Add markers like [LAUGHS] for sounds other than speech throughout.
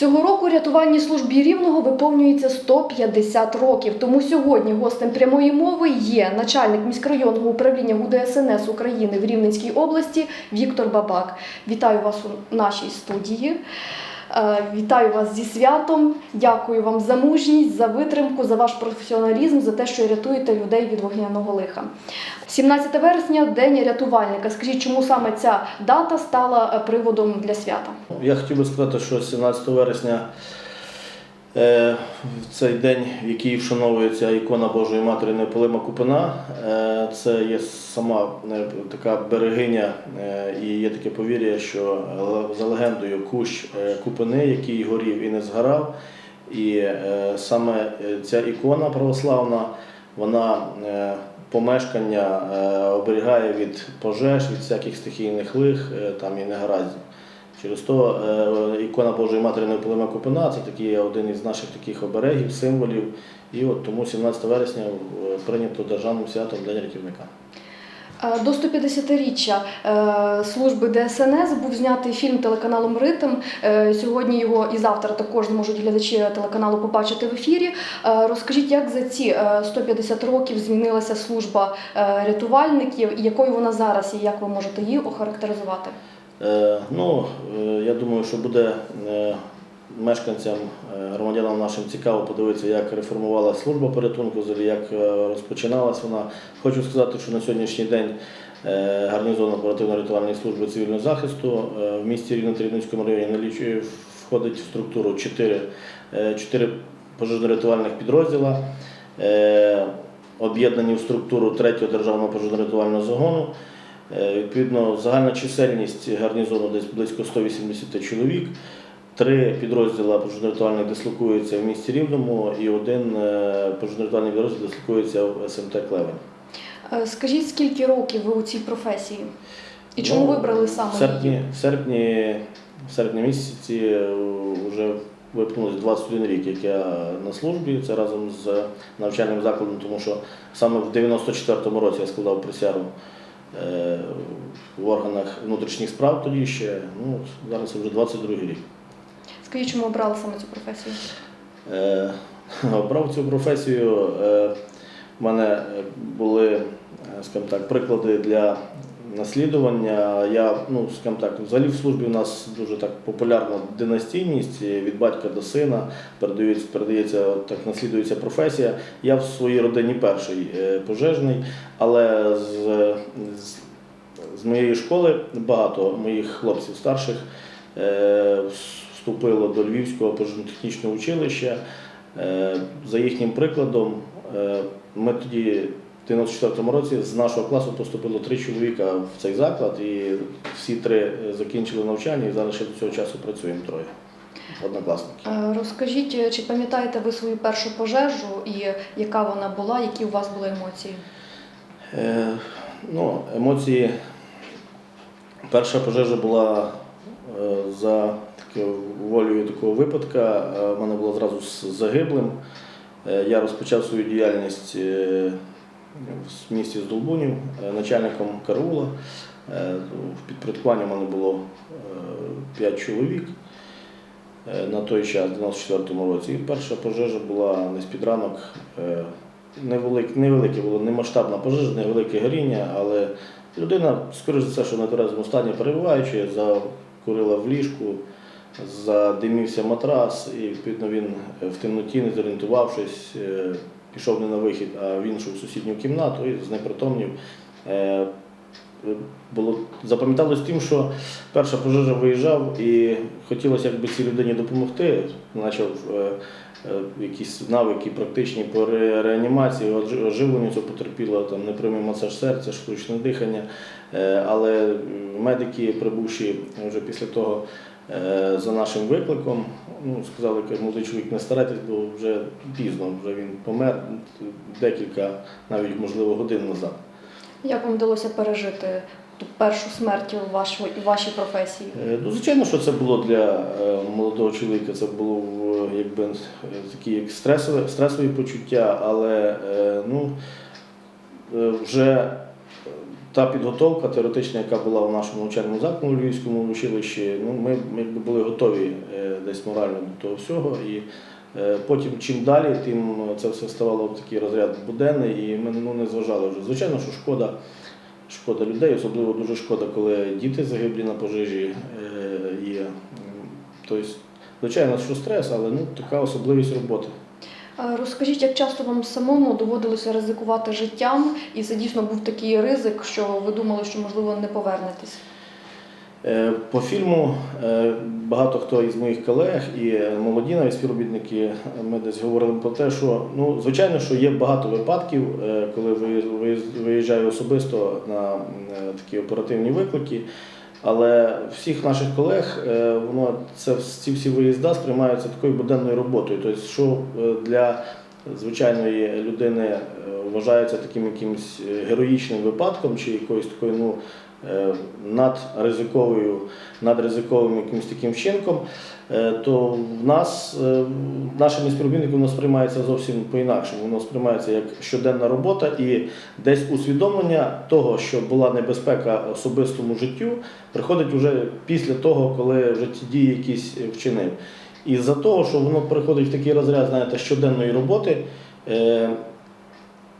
Цього року рятувальній службі Рівного виповнюється 150 років. Тому сьогодні гостем прямої мови є начальник міськрайонного управління ГУДСНС України в Рівненській області Віктор Бабак. Вітаю вас у нашій студії. Е, Вітаю вас зі святом. Дякую вам за мужність, за витримку, за ваш професіоналізм, за те, що рятуєте людей від вогняного лиха. 17 вересня день рятувальника. Скажіть, чому саме ця дата стала е, приводом для свята? Я хотів би сказати, що 17 вересня в цей день, в який вшановується ікона Божої Матері Неопалима Купина, е, це є сама е, така берегиня, е, і є таке повір'я, що е, за легендою кущ е, Купини, який горів і не згорав. І е, саме е, ця ікона православна, вона е, помешкання е, оберігає від пожеж, від всяких стихійних лих е, там і негараздів. Через то е, ікона Божої Матері Неопалима Купина це такий один із наших таких оберегів, символів. І от тому 17 вересня е, прийнято державним святом День рятівника. Е, До 150-річчя е, служби ДСНС був знятий фільм телеканалом Ритм. Сьогодні його і завтра також зможуть глядачі телеканалу побачити в ефірі. Розкажіть, як за ці е, 150 років змінилася служба рятувальників якою вона зараз і як ви можете її охарактеризувати? Е, Ну, е, я думаю, що буде е, мешканцям, громадянам нашим цікаво подивитися, як реформувала служба порятунку, як розпочиналась вона. Хочу сказати, що на сьогоднішній день гарнізон оперативно-рятувальної служби цивільного захисту в місті Рівненському районі налічує, входить в структуру 4, 4 пожежно-рятувальних підрозділа. Об'єднані в структуру 3-го державного пожежно-рятувального загону. Е, Відповідно, загальна чисельність гарнізону десь близько 180 чоловік. Три підрозділи пожежно-рятувальних дислокуються в місті Рівному і один е, пожежно-рятувальний підрозділ дислокується в СМТ Клевень. Е, Скажіть, скільки років ви у цій професії? І чому Ну, вибрали саме В серпні, її? в серпні, в серпні місяці вже виповнилось 21 рік, як я на службі. Це разом з навчальним закладом, тому що саме в 94-му році я складав присягу в органах внутрішніх справ тоді ще. Ну, зараз це вже 22 рік. Скажіть, чому обрали саме цю професію? Е, [LAUGHS] Обрав цю професію. е, В мене були, е, скажімо так, приклади для наслідування. Я, ну, скажімо так, взагалі в службі у нас дуже так популярна династійність від батька до сина, передається, передається так наслідується професія. Я в своїй родині перший е, пожежний, але з, з, з моєї школи багато моїх хлопців старших е, вступило до Львівського пожежно-технічного училища. Е, За їхнім прикладом, ми тоді 94-му році з нашого класу поступило три чоловіка в цей заклад, і всі три е, закінчили навчання і зараз ще до цього часу працюємо троє. Однокласники. Е, Розкажіть, е, чи пам'ятаєте ви свою першу пожежу і яка вона була, які у вас були емоції? Е, ну, емоції. Перша пожежа була е, за такою волею такого випадка. Мене було зразу з загиблим. Е, Я розпочав свою діяльність е, в місті Здолбунів е, начальником караула. Е, В підпорядкуванні в мене було 5 чоловік е, на той час, в 94-му році. І перша пожежа була не з-під ранок. е, Невелике, невелике було, не масштабна пожежа, невелике горіння, але людина, скоріш за все, що на тверезому стані перебуваючи, закурила в ліжку, задимівся матрас, і відповідно він в темноті, не зорієнтувавшись, пішов не на вихід, а в іншу в сусідню кімнату і знепритомнів. Е, Було запам'яталось тим, що перша пожежа виїжджав і хотілося якби цій людині допомогти. Почав е, е, якісь навики практичні по реанімації, оживленню цього потерпіло, там непрямий масаж серця, штучне дихання. Е, Але медики, прибувши вже після того за нашим викликом, ну, сказали, молодий чоловік не старайтесь, бо вже пізно, вже він помер декілька, навіть можливо, годин назад. Як вам вдалося пережити ту першу смерть у вашій, у вашій професії? Е, Ну, звичайно, що це було для е, молодого чоловіка, це було якби е, такі як стресові, стресові почуття, але е, ну, е, вже та підготовка теоретична, яка була в нашому навчальному закладі у Львівському училищі, ну, ми якби були готові е, десь морально до того всього. І е, потім, чим далі, тим це все ставало в такий розряд буденний, і ми ну, не зважали вже. Звичайно, що шкода, шкода людей, особливо дуже шкода, коли діти загиблі на пожежі е, є. Тобто, звичайно, що стрес, але ну, така особливість роботи. Е, Розкажіть, як часто вам самому доводилося ризикувати життям, і це дійсно був такий ризик, що ви думали, що можливо не повернетесь? Е, По фільму е, багато хто із моїх колег і молоді навіть співробітники, ми десь говорили про те, що ну звичайно, що є багато випадків, коли ви- ви- виїжджаю особисто на такі оперативні виклики. Але всіх наших колег е, воно це ці всі виїзда сприймаються такою буденною роботою. Тобто, що е, для звичайної людини вважається таким якимось е, героїчним випадком чи якоюсь такою ну, е, надризиковою, надризиковим якимось таким вчинком, е, то в нас нашими співробітниками сприймається зовсім по-інакшому. Воно сприймається як щоденна робота і десь усвідомлення того, що була небезпека особистому життю, приходить вже після того, коли вже ті дії якісь вчинив. І за того, що воно приходить в такий розряд, знаєте, щоденної роботи.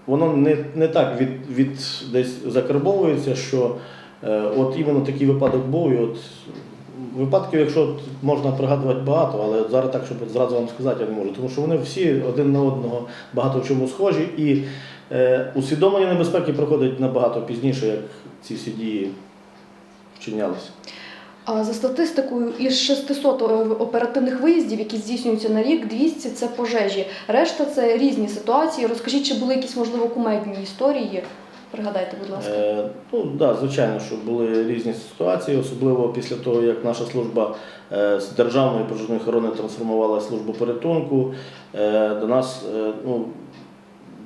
Воно не, не так від, від десь закарбовується, що е, от іменно такий випадок був. І от випадків, якщо можна пригадувати багато, але зараз так, щоб зразу вам сказати, я не можу. Тому що вони всі один на одного багато в чому схожі, і е, усвідомлення небезпеки приходить набагато пізніше, як ці всі дії вчинялися. За статистикою, із 600 оперативних виїздів, які здійснюються на рік, 200 – це пожежі. Решта це різні ситуації. Розкажіть, чи були якісь можливо кумедні історії? Пригадайте, будь ласка. Е, ну да, звичайно, що були різні ситуації, особливо після того, як наша служба е, з державної пожежної охорони трансформувалася в службу порятунку. Е, до нас е, ну,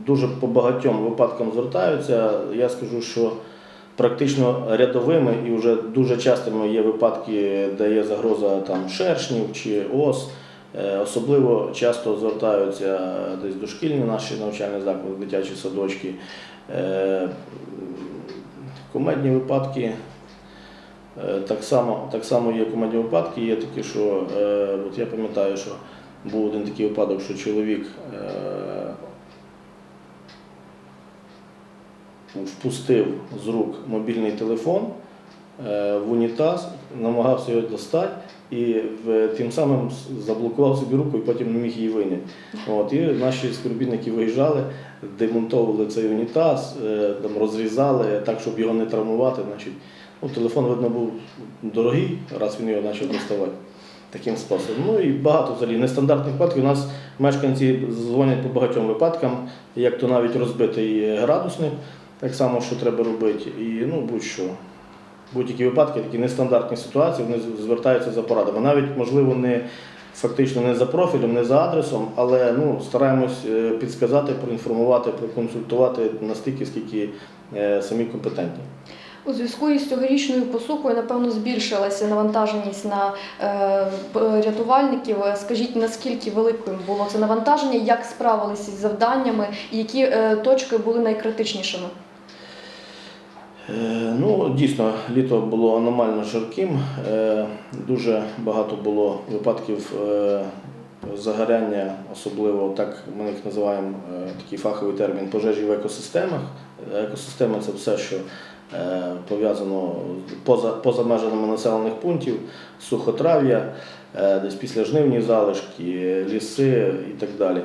дуже по багатьом випадкам звертаються. Я скажу, що практично рядовими і вже дуже частими є випадки, де є загроза там шершнів чи ос. Е, Особливо часто звертаються десь дошкільні наші навчальні заклади, дитячі садочки. Е, Кумедні випадки. е, Так само, так само є кумедні випадки, є такі, що е, от я пам'ятаю, що був один такий випадок, що чоловік впустив з рук мобільний телефон е, в унітаз, намагався його достати і тим самим заблокував собі руку і потім не міг її вийняти. От, і наші співробітники виїжджали, демонтовували цей унітаз, е, там, розрізали так, щоб його не травмувати. Значить, ну, телефон, видно, був дорогий, раз він його почав доставати. Таким способом. Ну і багато взагалі нестандартних випадків. У нас мешканці дзвонять по багатьом випадкам, як то навіть розбитий градусник, так само, що треба робити, і ну, будь-що. Будь-які випадки, такі нестандартні ситуації, вони звертаються за порадами. Навіть, можливо, не фактично не за профілем, не за адресом, але ну, стараємось е, підсказати, проінформувати, проконсультувати настільки, скільки е, самі компетентні. У зв'язку із цьогорічною посухою, напевно, збільшилася навантаженість на е, рятувальників. Скажіть, наскільки великим було це навантаження, як справилися з завданнями, і які е, точки були найкритичнішими? Е, Ну, дійсно, літо було аномально жарким. Е, Дуже багато було випадків е, загоряння, особливо так ми їх називаємо такий фаховий термін пожежі в екосистемах. Екосистема це все, що пов'язано поза, поза межами населених пунктів, сухотрав'я, десь післяжнивні залишки, ліси і так далі.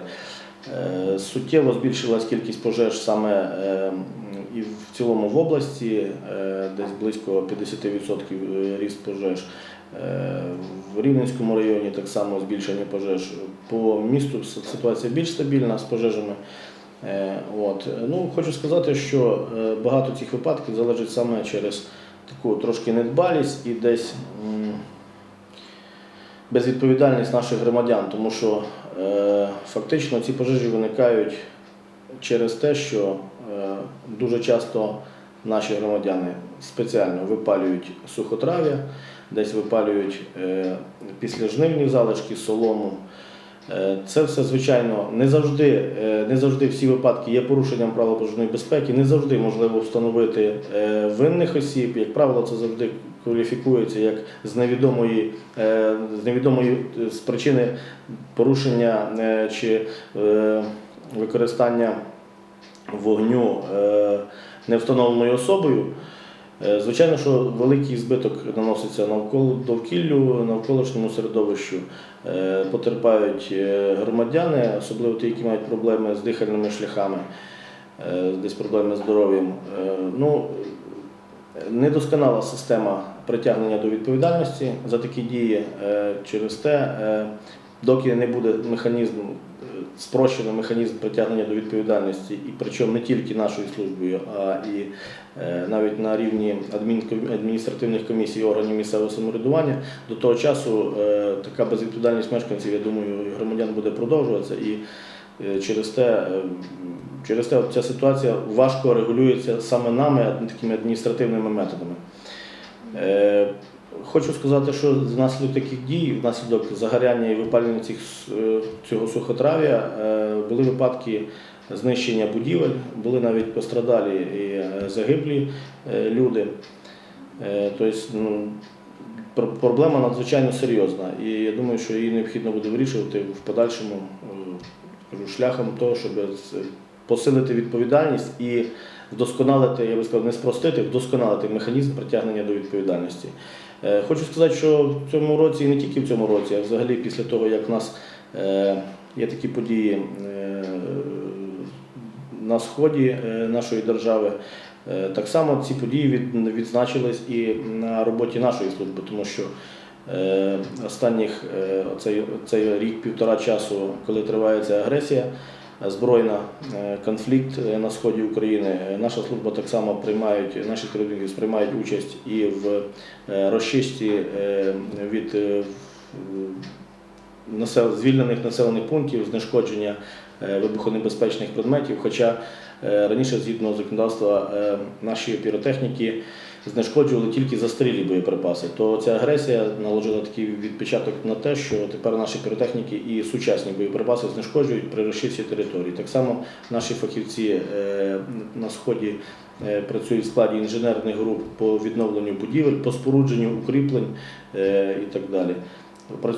Суттєво збільшилась кількість пожеж саме і в цілому в області, е, десь близько 50% ріст пожеж. Е, В Рівненському районі так само збільшення пожеж. По місту ситуація більш стабільна з пожежами. Е, От. Ну, хочу сказати, що е, багато цих випадків залежить саме через таку трошки недбалість і десь безвідповідальність наших громадян, тому що е, фактично ці пожежі виникають через те, що е, дуже часто наші громадяни спеціально випалюють сухотрав'я, десь випалюють е, післяжнивні залишки, солому. Е, Це все, звичайно, не завжди, е, не завжди всі випадки є порушенням правил пожежної безпеки, не завжди можливо встановити винних осіб. Як правило, це завжди кваліфікується як з невідомої, з невідомої з причини порушення чи використання вогню е, невстановленою особою. Е, Звичайно, що великий збиток наноситься навколо довкіллю, навколишньому середовищу. Е, Потерпають громадяни, особливо ті, які мають проблеми з дихальними шляхами, десь проблеми з здоров'ям. Ну, недосконала система притягнення до відповідальності за такі дії. Через те, доки не буде механізм, спрощений механізм притягнення до відповідальності, і причому не тільки нашою службою, а і е, навіть на рівні адміністративних комісій органів місцевого самоврядування, до того часу е, така безвідповідальність мешканців, я думаю, громадян буде продовжуватися. І е, через те, через те ця ситуація важко регулюється саме нами такими адміністративними методами. Хочу сказати, що внаслідок таких дій, внаслідок загоряння і випалення цих, е, цього сухотрав'я е, були випадки знищення будівель, були навіть пострадалі і е, загиблі люди. Тобто ну, проблема надзвичайно серйозна, і я думаю, що її необхідно буде вирішувати в подальшому шляхом того, щоб посилити відповідальність і вдосконалити, я би сказав, не спростити, вдосконалити механізм притягнення до відповідальності. Е, Хочу сказати, що в цьому році, і не тільки в цьому році, а взагалі після того, як в нас е, є такі події е, на сході нашої держави, так само ці події відзначились і на роботі нашої служби, тому що останніх цей, рік-півтора часу, коли триває ця агресія, збройна е, конфлікт е, на сході України, наша служба так само приймають, наші співробітники приймають участь і в е, розчисті від звільнених населених пунктів, знешкодження вибухонебезпечних предметів. Хоча раніше, згідно законодавства, наші піротехніки знешкоджували тільки застарілі боєприпаси, то ця агресія наложила такий відпечаток на те, що тепер наші піротехніки і сучасні боєприпаси знешкоджують при розчисті території. Так само наші фахівці е, на сході е, працюють в складі інженерних груп по відновленню будівель, по спорудженню укріплень е, і так далі.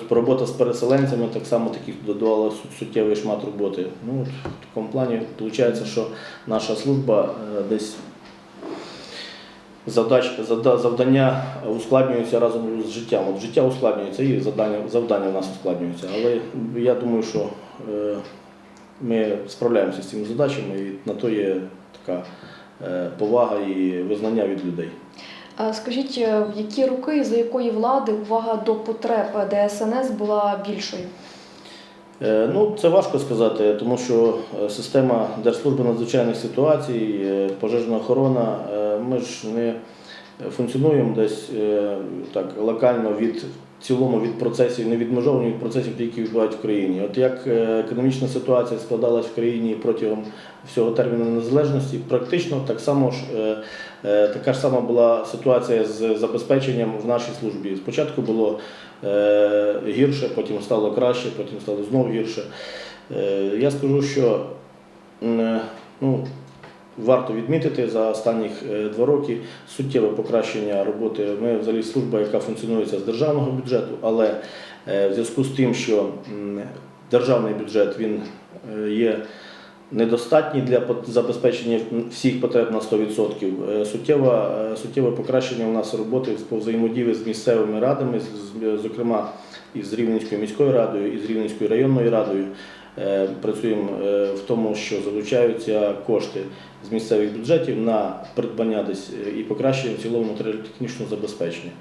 Робота з переселенцями так само таких додавала суттєвий шмат роботи. Ну, в такому плані виходить, що наша служба десь завдач, завдання ускладнюються разом з життям. От життя ускладнюється і завдання, завдання в нас ускладнюються. Але я думаю, що е, ми справляємося з цими задачами і на то є така е, повага і визнання від людей. А Скажіть, е, в які роки і за якої влади увага до потреб ДСНС була більшою? Ну, це важко сказати, тому що система Держслужби надзвичайних ситуацій, пожежна охорона, ми ж не функціонуємо десь е, так локально від цілому від процесів, не відмежовані від процесів, які відбуваються в країні. От як е, економічна ситуація складалась в країні протягом всього терміну незалежності, практично так само ж е, така ж сама була ситуація з забезпеченням в нашій службі. Спочатку було гірше, потім стало краще, потім стало знов гірше. Я скажу, що ну, варто відмітити за останніх е, два роки суттєве покращення роботи. Ми взагалі служба, яка функціонується з державного бюджету, але е, в зв'язку з тим, що державний бюджет він е, є недостатній для забезпечення всіх потреб на 100%. Е, Суттєве, суттєве покращення у нас роботи по взаємодії з місцевими радами, зокрема і з Рівненською міською радою, і з Рівненською районною радою. Працюємо в тому, що залучаються кошти з місцевих бюджетів на придбання десь е, і покращення в цілому матеріально-технічного забезпечення.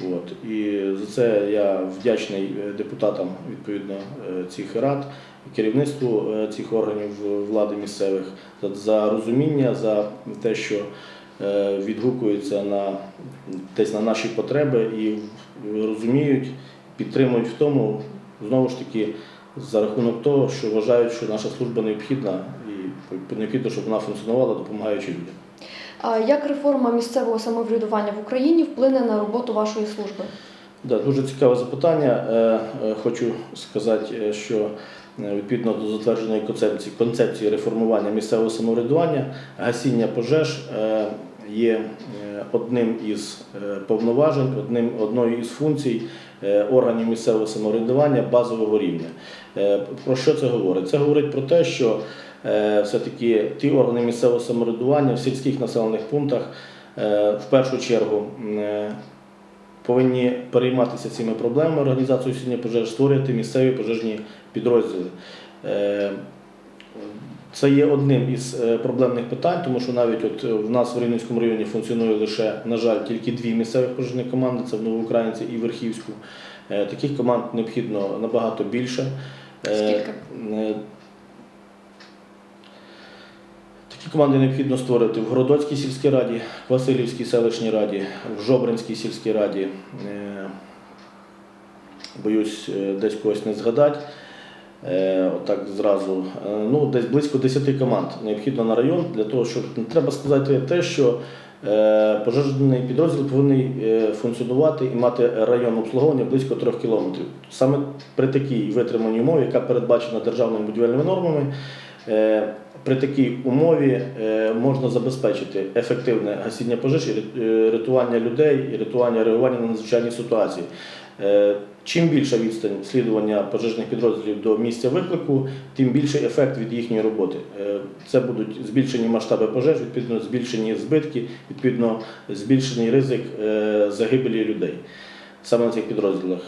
От. І за це я вдячний е, депутатам відповідно е, цих рад, керівництву цих органів влади місцевих за, розуміння, за те, що відгукуються на десь на наші потреби і розуміють, підтримують в тому, знову ж таки, за рахунок того, що вважають, що наша служба необхідна необхідно, щоб вона функціонувала, допомагаючи людям. А як реформа місцевого самоврядування в Україні вплине на роботу вашої служби? Да, дуже цікаве запитання. Е, е, Хочу сказати, е, що відповідно до затвердженої концепції, концепції реформування місцевого самоврядування, гасіння пожеж є одним із повноважень, одним, одною із функцій органів місцевого самоврядування базового рівня. Про що це говорить? Це говорить про те, що все-таки ті органи місцевого самоврядування в сільських населених пунктах е, в першу чергу е, повинні перейматися цими проблемами організації усіння пожеж, створювати місцеві пожежні підрозділи. Е, Це є одним із е, проблемних питань, тому що навіть от е, в нас в Рівненському районі функціонує лише, на жаль, тільки дві місцевих пожежні команди це в Новоукраїнці і Верхівську. Е, Таких команд необхідно набагато більше. Е, Скільки? е, Такі команди необхідно створити в Городоцькій сільській раді, в Васильівській селищній раді, в Жобринській сільській раді. Е, Боюсь, е, десь когось не згадати. Е, Отак зразу. Ну, десь близько 10 команд необхідно на район для того, щоб треба сказати те, що пожежний підрозділ повинен функціонувати і мати район обслуговування близько 3 кілометрів. Саме при такій витриманій умові, яка передбачена державними будівельними нормами, при такій умові е, можна забезпечити ефективне гасіння пожеж і е, рятування людей і рятування реагування на надзвичайні ситуації. Е, Чим більша відстань слідування пожежних підрозділів до місця виклику, тим більший ефект від їхньої роботи. Це будуть збільшені масштаби пожеж, відповідно збільшені збитки, відповідно збільшений ризик загибелі людей саме на цих підрозділах.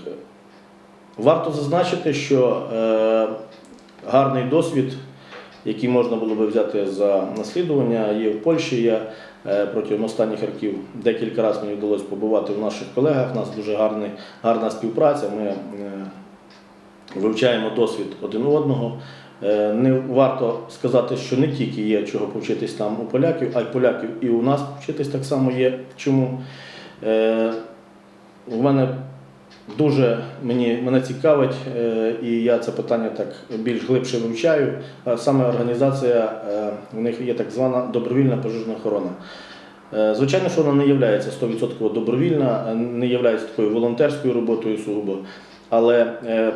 Варто зазначити, що гарний досвід, який можна було би взяти за наслідування, є в Польщі. Я е, протягом останніх років декілька разів мені вдалося побувати в наших колегах. У нас дуже гарний, гарна співпраця. Ми е, вивчаємо досвід один одного. Е, Не варто сказати, що не тільки є чого повчитись там у поляків, а й поляків і у нас вчитись так само є. Чому? У мене дуже мені, мене цікавить, е, і я це питання так більш глибше вивчаю. А Саме організація, е, у них є так звана добровільна пожежна охорона. Е, Звичайно, що вона не є 100% добровільна, е, не є такою волонтерською роботою сугубо, але е,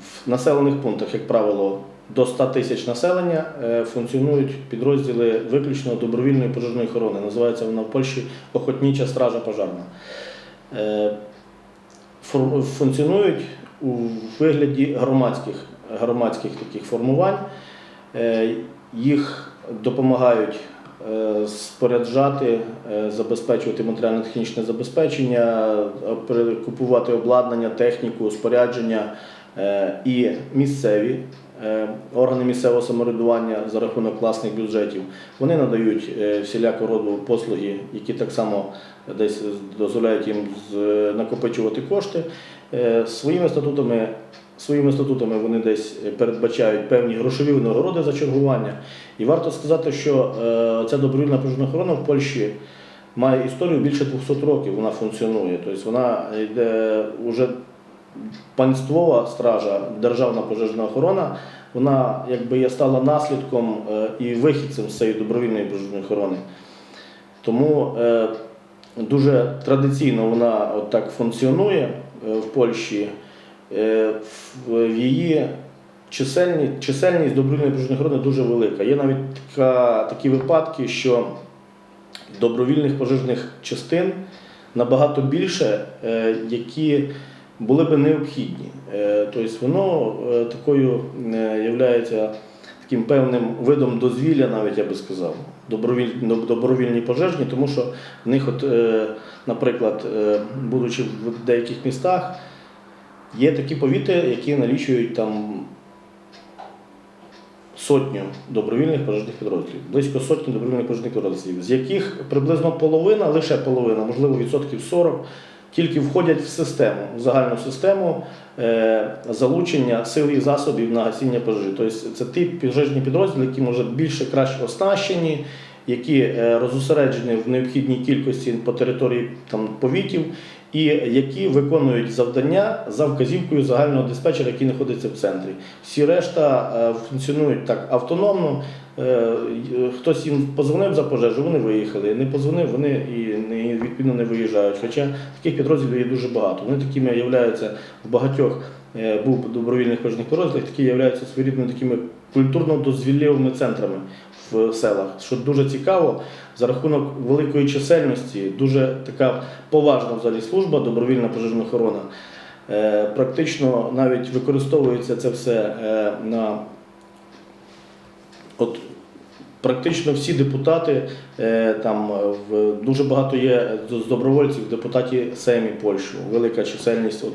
в населених пунктах, як правило, до 100 тисяч населення е, функціонують підрозділи виключно добровільної пожежної охорони. Називається вона в Польщі охотніча стража пожарна. Функціонують у вигляді громадських, громадських таких формувань. Е, Їх допомагають е, споряджати, е, забезпечувати матеріально-технічне забезпечення, купувати обладнання, техніку, спорядження і місцеві органи місцевого самоврядування за рахунок власних бюджетів. Вони надають е, всіляко роду послуги, які так само десь дозволяють їм накопичувати кошти. Е, Своїми статутами Своїми статутами вони десь передбачають певні грошові винагороди за чергування. І варто сказати, що е, ця добровільна пожежна охорона в Польщі має історію більше 200 років. Вона функціонує. Тобто вона йде уже панствова стража, державна пожежна охорона. Вона якби є стала наслідком е, і вихідцем з цієї добровільної пожежної охорони. Тому е, дуже традиційно вона от так функціонує е, в Польщі. В її чисельні, чисельність добровільної пожежної охорони дуже велика. Є навіть така, такі випадки, що добровільних пожежних частин набагато більше, які були би необхідні. Е, Тобто воно е, такою є таким певним видом дозвілля, навіть я би сказав, добровіль- добровільні пожежні, тому що в них, от, е, наприклад, е, будучи в деяких містах, Є такі повіти, які налічують там сотню добровільних пожежних підрозділів, близько сотні добровільних пожежних підрозділів, з яких приблизно половина, лише половина, можливо, відсотків 40, тільки входять в систему, в загальну систему е, залучення сил і засобів на гасіння пожежі. Тобто це ті пожежні підрозділи, які може більше краще оснащені, які е, розосереджені в необхідній кількості по території там, повітів, і які виконують завдання за вказівкою загального диспетчера, який знаходиться в центрі. Всі решта е, функціонують так автономно. Е, Хтось їм позвонив за пожежу, вони виїхали. Не позвонив, вони і відповідно не виїжджають. Хоча таких підрозділів є дуже багато. Вони такими являються в багатьох е, був добровільних пожежних підрозділах, такі являються своєрідними такими культурно-дозвіллєвими центрами в селах, що дуже цікаво за рахунок великої чисельності, дуже така поважна взагалі служба, добровільна пожежна охорона. Е, Практично навіть використовується це все е, на от практично всі депутати е, там дуже багато є з добровольців, депутатів Сеймі Польщі, велика чисельність. От,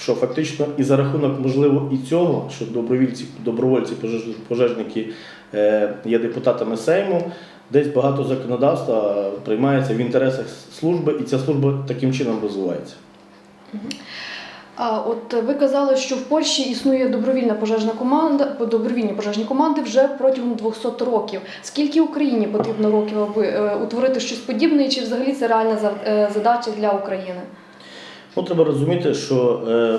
що фактично і за рахунок можливо і цього, що добровольці, добровольці, пожежники є депутатами Сейму. Десь багато законодавства приймається в інтересах служби, і ця служба таким чином розвивається. А от ви казали, що в Польщі існує добровільна пожежна команда, добровільні пожежні команди вже протягом 200 років. Скільки Україні потрібно років, аби е, утворити щось подібне, і чи взагалі це реальна е, задача для України? Ну, треба розуміти, що е,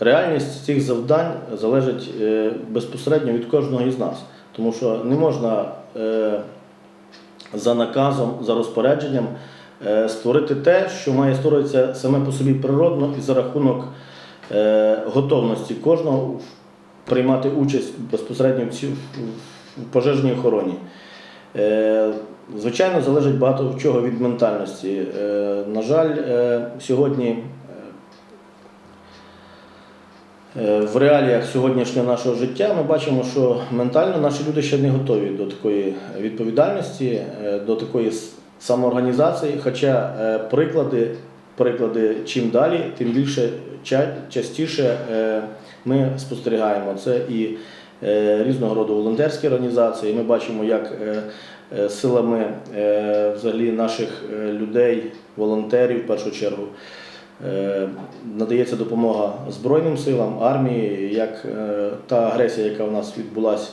реальність цих завдань залежить безпосередньо від кожного із нас. Тому що не можна за наказом, за розпорядженням е, створити те, що має створитися саме по собі природно і за рахунок е, готовності кожного приймати участь безпосередньо в, пожежній охороні. Е, Звичайно, залежить багато чого від ментальності. Е, На жаль, е, сьогодні е, в реаліях сьогоднішнього нашого життя ми бачимо, що ментально наші люди ще не готові до такої відповідальності, е, до такої самоорганізації. Хоча е, приклади, приклади чим далі, тим більше частіше е, ми спостерігаємо. Це і е, різного роду волонтерські організації. Ми бачимо, як е, е, силами е, взагалі наших е, людей, волонтерів в першу чергу. Е, Надається допомога Збройним силам, армії, як е, та агресія, яка в нас відбулася,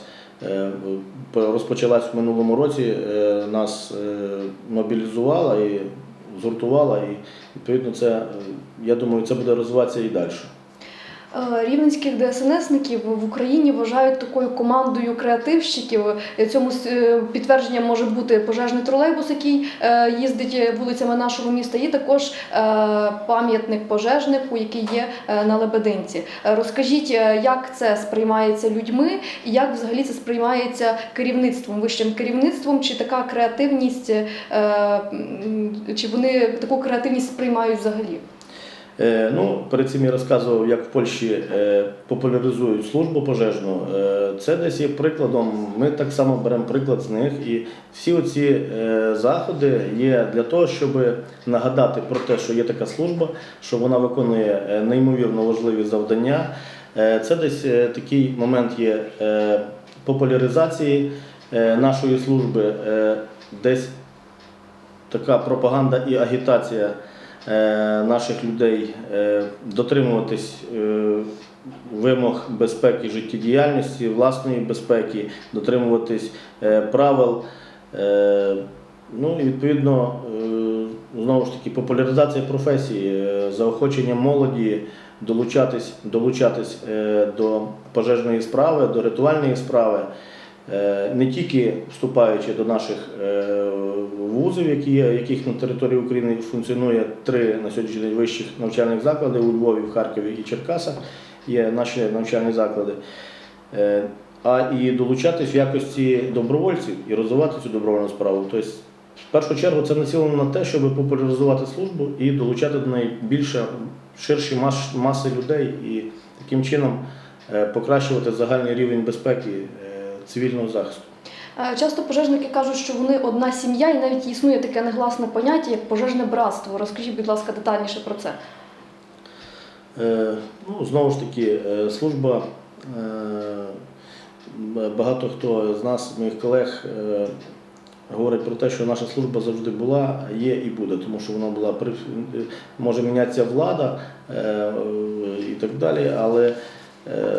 розпочалась в минулому році, е, нас е, мобілізувала і згуртувала, і відповідно це, е, я думаю, це буде розвиватися і далі. Е, Рівненських ДСНСників в Україні вважають такою командою креативщиків. Е, Цьому е, підтвердженням може бути пожежний тролейбус, який їздить вулицями нашого міста, і також пам'ятник пожежнику, який є на Лебединці. Розкажіть, як це сприймається людьми, і як взагалі це сприймається керівництвом, вищим керівництвом, чи така креативність, чи вони таку креативність сприймають взагалі? Е, Ну, перед цим я розказував, як в Польщі е, популяризують службу пожежну. Е, Це десь є прикладом. Ми так само беремо приклад з них. І всі оці заходи є для того, щоб нагадати про те, що є така служба, що вона виконує неймовірно важливі завдання. Це десь такий момент є популяризації нашої служби, десь така пропаганда і агітація наших людей е, дотримуватись е, вимог безпеки життєдіяльності, власної безпеки, дотримуватись е, правил. Е, Ну і відповідно, е, знову ж таки, популяризація професії, е, заохочення молоді долучатись, долучатись е, до пожежної справи, до рятувальної справи. Е, не тільки вступаючи до наших е, вузів, які яких на території України функціонує три на сьогоднішній день вищих навчальних заклади у Львові, в Харкові і Черкасах, є наші навчальні заклади, е, а і долучатись в якості добровольців і розвивати цю добровольну справу. Тобто, в першу чергу це націлено на те, щоб популяризувати службу і долучати до неї більше ширші маси людей і таким чином покращувати загальний рівень безпеки цивільного захисту. Е, Часто пожежники кажуть, що вони одна сім'я, і навіть існує таке негласне поняття, як пожежне братство. Розкажіть, будь ласка, детальніше про це. Е, Ну, знову ж таки, е, служба, е, багато хто з нас, моїх колег, говорить про те, що наша служба завжди була, є і буде, тому що вона була може мінятися влада і так далі, але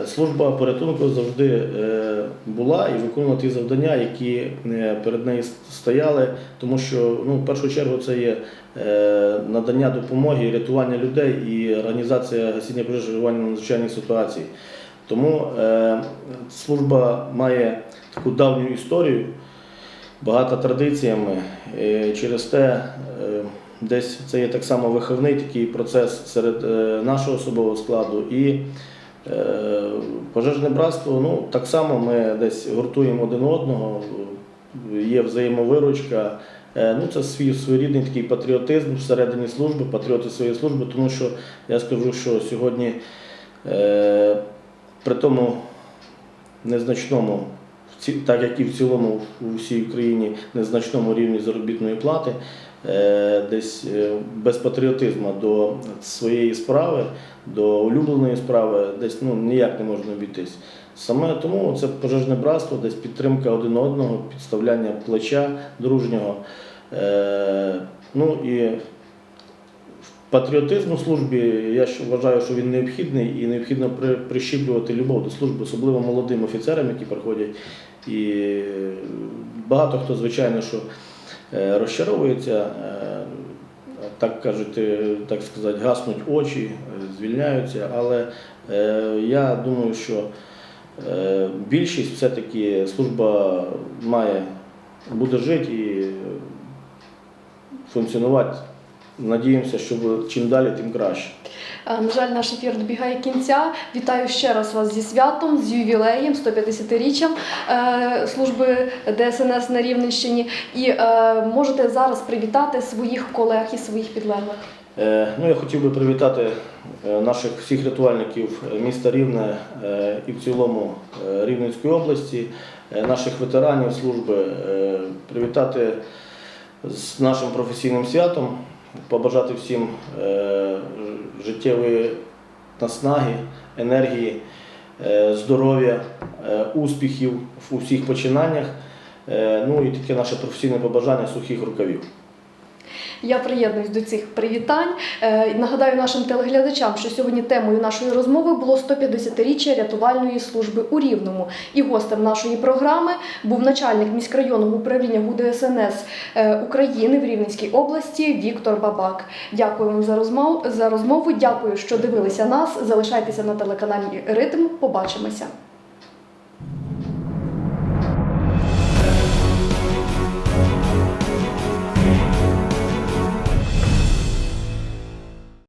служба порятунку завжди е, була і виконувала ті завдання, які е, перед нею стояли, тому що ну, в першу чергу це є е, надання допомоги, рятування людей і організація гасіння пожежі реагування на надзвичайні ситуації. Тому е, служба має таку давню історію. багата традиціями. Через те е, десь це є так само виховний такий процес серед е, нашого особового складу. І е, пожежне братство, ну так само ми десь гуртуємо один одного, є взаємовиручка. Е, Ну, це свій своєрідний такий патріотизм всередині служби, патріоти своєї служби, тому що я скажу, що сьогодні е, при тому незначному, так як і в цілому у всій Україні, незначному рівні заробітної плати, е, десь е, без патріотизму до своєї справи, до улюбленої справи, десь ну, ніяк не можна обійтись. Саме тому це пожежне братство, десь підтримка один одного, підставляння плеча дружнього. Е, ну і Патріотизм у службі, я вважаю, що він необхідний і необхідно прищіплювати любов до служби, особливо молодим офіцерам, які приходять. І багато хто, звичайно, що е, розчаровується, е, так кажуть, е, так сказати, гаснуть очі, звільняються. Але я думаю, що більшість все-таки служба має буде жити і функціонувати. Надіємося, що чим далі, тим краще. Е, На жаль, наш ефір добігає кінця. Вітаю ще раз вас зі святом, з ювілеєм, 150-річчям е, служби ДСНС на Рівненщині. І е, можете зараз привітати своїх колег і своїх підлеглих. Ну, я хотів би привітати наших всіх рятувальників міста Рівне і в цілому Рівненської області, наших ветеранів служби, привітати з нашим професійним святом, побажати всім життєвої наснаги, енергії, е, здоров'я, е, успіхів у всіх починаннях. Е, Ну і таке наше професійне побажання сухих рукавів. Я приєднуюсь до цих привітань. Е, Нагадаю нашим телеглядачам, що сьогодні темою нашої розмови було 150-річчя рятувальної служби у Рівному. І гостем нашої програми був начальник міськрайонного управління ГУДСНС е, України в Рівненській області Віктор Бабак. Дякую вам за розмову. За розмову. Дякую, що дивилися нас. Залишайтеся на телеканалі Ритм. Побачимося.